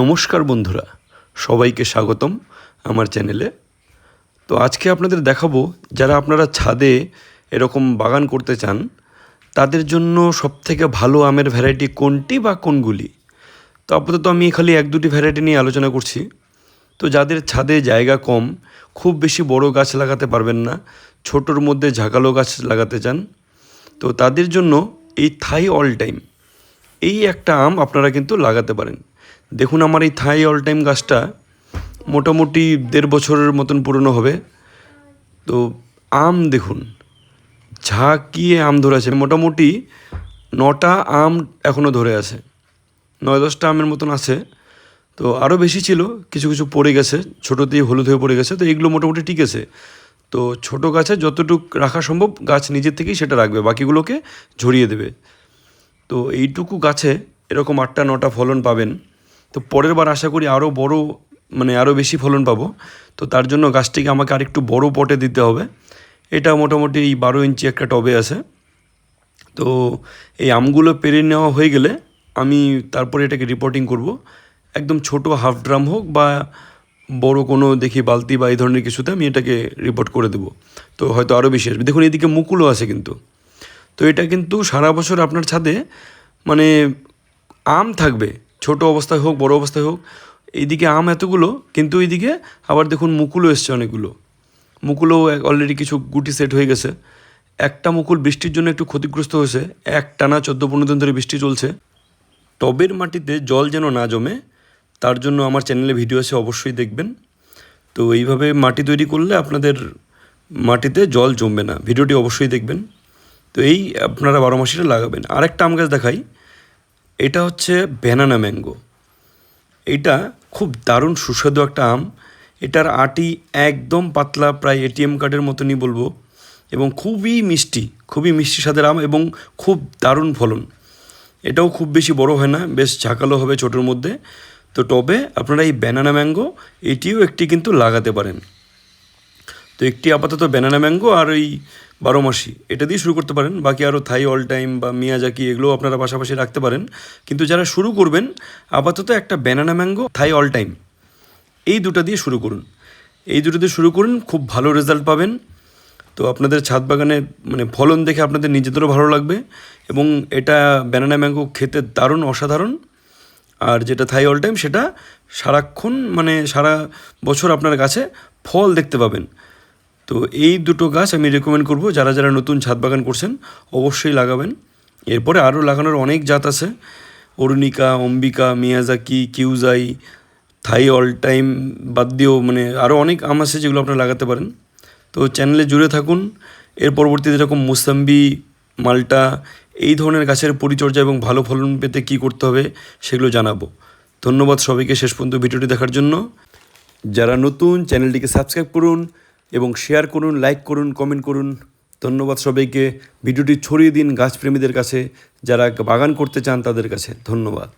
নমস্কার বন্ধুরা, সবাইকে স্বাগতম আমার চ্যানেলে। তো আজকে আপনাদের দেখাবো, যারা আপনারা ছাদে এরকম বাগান করতে চান, তাদের জন্য সবথেকে ভালো আমের ভ্যারাইটি কোনটি বা কোনগুলি? তো আপাতত আমি খালি এক দুটি ভ্যারাইটি নিয়ে আলোচনা করছি। তো যাদের ছাদে জায়গা কম, খুব বেশি বড় গাছ লাগাতে পারবেন না, ছোটোর মধ্যে ঝাঁকালো গাছ লাগাতে চান, তো তাদের জন্য এই থাই অল টাইম, এই একটা আম আপনারা কিন্তু লাগাতে পারেন। দেখুন আমার এই থাই অল টাইম গাছটা মোটামুটি দেড় বছরের মতন পুরনো হবে। তো আম দেখুন, ঝাঁকিয়ে আম ধরে আছে। মোটামুটি নটা আম এখনও ধরে আছে। নয় দশটা আমের মতন আছে। তো আরও বেশি ছিল, কিছু কিছু পড়ে গেছে, ছোটোতেই হলুদ হয়ে পড়ে গেছে, তো এইগুলো মোটামুটি ঠিক আছে। তো ছোট গাছে যতটুক রাখা সম্ভব গাছ নিজের থেকেই সেটা রাখবে, বাকিগুলোকে ঝরিয়ে দেবে। তো এইটুকু গাছে এরকম আটটা নটা ফলন পাবেন। তো পরের বার আশা করি আরও বড় মানে আরও বেশি ফলন পাবো। তো তার জন্য গাছটিকে আমাকে আরেকটু বড় পটে দিতে হবে। এটা মোটামুটি এই বারো ইঞ্চি একটা টবে আছে। তো এই আমগুলো পেরে নেওয়া হয়ে গেলে আমি তারপরে এটাকে রিপোর্টিং করব। একদম ছোট হাফ ড্রাম হোক বা বড় কোনো দেখি বালতি বা এই ধরনের কিছুতে আমি এটাকে রিপোর্ট করে দেবো। তো হয়তো আরও বেশি আসবে। দেখুন, এদিকে মুকুলও আছে কিন্তু। তো এটা কিন্তু সারা বছর আপনার ছাদে মানে আম থাকবে। ছোট অবস্থায় হোক, বড় অবস্থায় হোক, এইদিকে আম এতগুলো, কিন্তু এইদিকে আবার দেখুন মুকুলও এসছে অনেকগুলো। মুকুলও অলরেডি কিছু গুটি সেট হয়ে গেছে। একটা মুকুল বৃষ্টির জন্য একটু ক্ষতিগ্রস্ত হয়েছে। এক টানা চোদ্দ পনেরো দিন ধরে বৃষ্টি চলছে। টবের মাটিতে জল যেন না জমে, তার জন্য আমার চ্যানেলে ভিডিও আছে, অবশ্যই দেখবেন। তো এইভাবে মাটি তৈরি করলে আপনাদের মাটিতে জল জমবে না। ভিডিওটি অবশ্যই দেখবেন। তো এই আপনারা বারো মাসিটা লাগাবেন। আরেকটা আম গাছ দেখাই। এটা হচ্ছে ব্যানানা ম্যাঙ্গো এটা খুব দারুণ সুস্বাদু একটা আম। এটার আটি একদম পাতলা, প্রায় এটিএম কার্ডের মতনই বলব। এবং খুবই মিষ্টি খুবই মিষ্টি স্বাদের আম এবং খুব দারুণ ফলন। এটাও খুব বেশি বড় হয় না, বেশ ঝাঁকালো হবে ছোটোর মধ্যে। তো টবে আপনারা এই ব্যানানা ম্যাঙ্গো এটিও একটি কিন্তু লাগাতে পারেন। তো একটি আপাতত ব্যানানা ম্যাঙ্গো আর ওই বারো মাসি এটা দিয়ে শুরু করতে পারেন। বাকি আরও থাই, অল টাইম বা মিয়াজাকি এগুলো আপনারা পাশাপাশি রাখতে পারেন। কিন্তু যারা শুরু করবেন, আপাতত একটা banana mango Thai, all time. এই দুটো দিয়ে শুরু করুন। এই দুটো দিয়ে শুরু করুন, খুব ভালো রেজাল্ট পাবেন। তো আপনাদের ছাদ বাগানে মানে ফলন দেখে আপনাদের নিজেদেরও ভালো লাগবে। এবং এটা ব্যানানা ম্যাঙ্গো খেতে দারুণ অসাধারণ। আর যেটা থাই, অল টাইম, সেটা সারাক্ষণ মানে সারা বছর আপনার গাছে ফল দেখতে পাবেন। তো এই দুটো গাছ আমি রেকমেন্ড করব। যারা যারা নতুন ছাদ বাগান করছেন, অবশ্যই লাগাবেন। এরপরে আরও লাগানোর অনেক জাত আছে। অরুণিকা, অম্বিকা, মিয়াজাকি, কিউজাই, থাই অল টাইম বাদ দিয়েও মানে আরও অনেক আম আছে যেগুলো আপনারা লাগাতে পারেন। তো চ্যানেলে জুড়ে থাকুন। এর পরবর্তীতে যেরকম মুসাম্বি, মাল্টা, এই ধরনের গাছের পরিচর্যা এবং ভালো ফলন পেতে কী করতে হবে সেগুলো জানাব। ধন্যবাদ সবাইকে শেষ পর্যন্ত ভিডিওটি দেখার জন্য। যারা নতুন চ্যানেলটিকে সাবস্ক্রাইব করুন। এবং শেয়ার করুন লাইক করুন কমেন্ট করুন। ধন্যবাদ সবাইকে। ভিডিওটি ছড়িয়ে দিন গাছপ্রেমীদের কাছে, যারা বাগান করতে চান তাদের কাছে। ধন্যবাদ।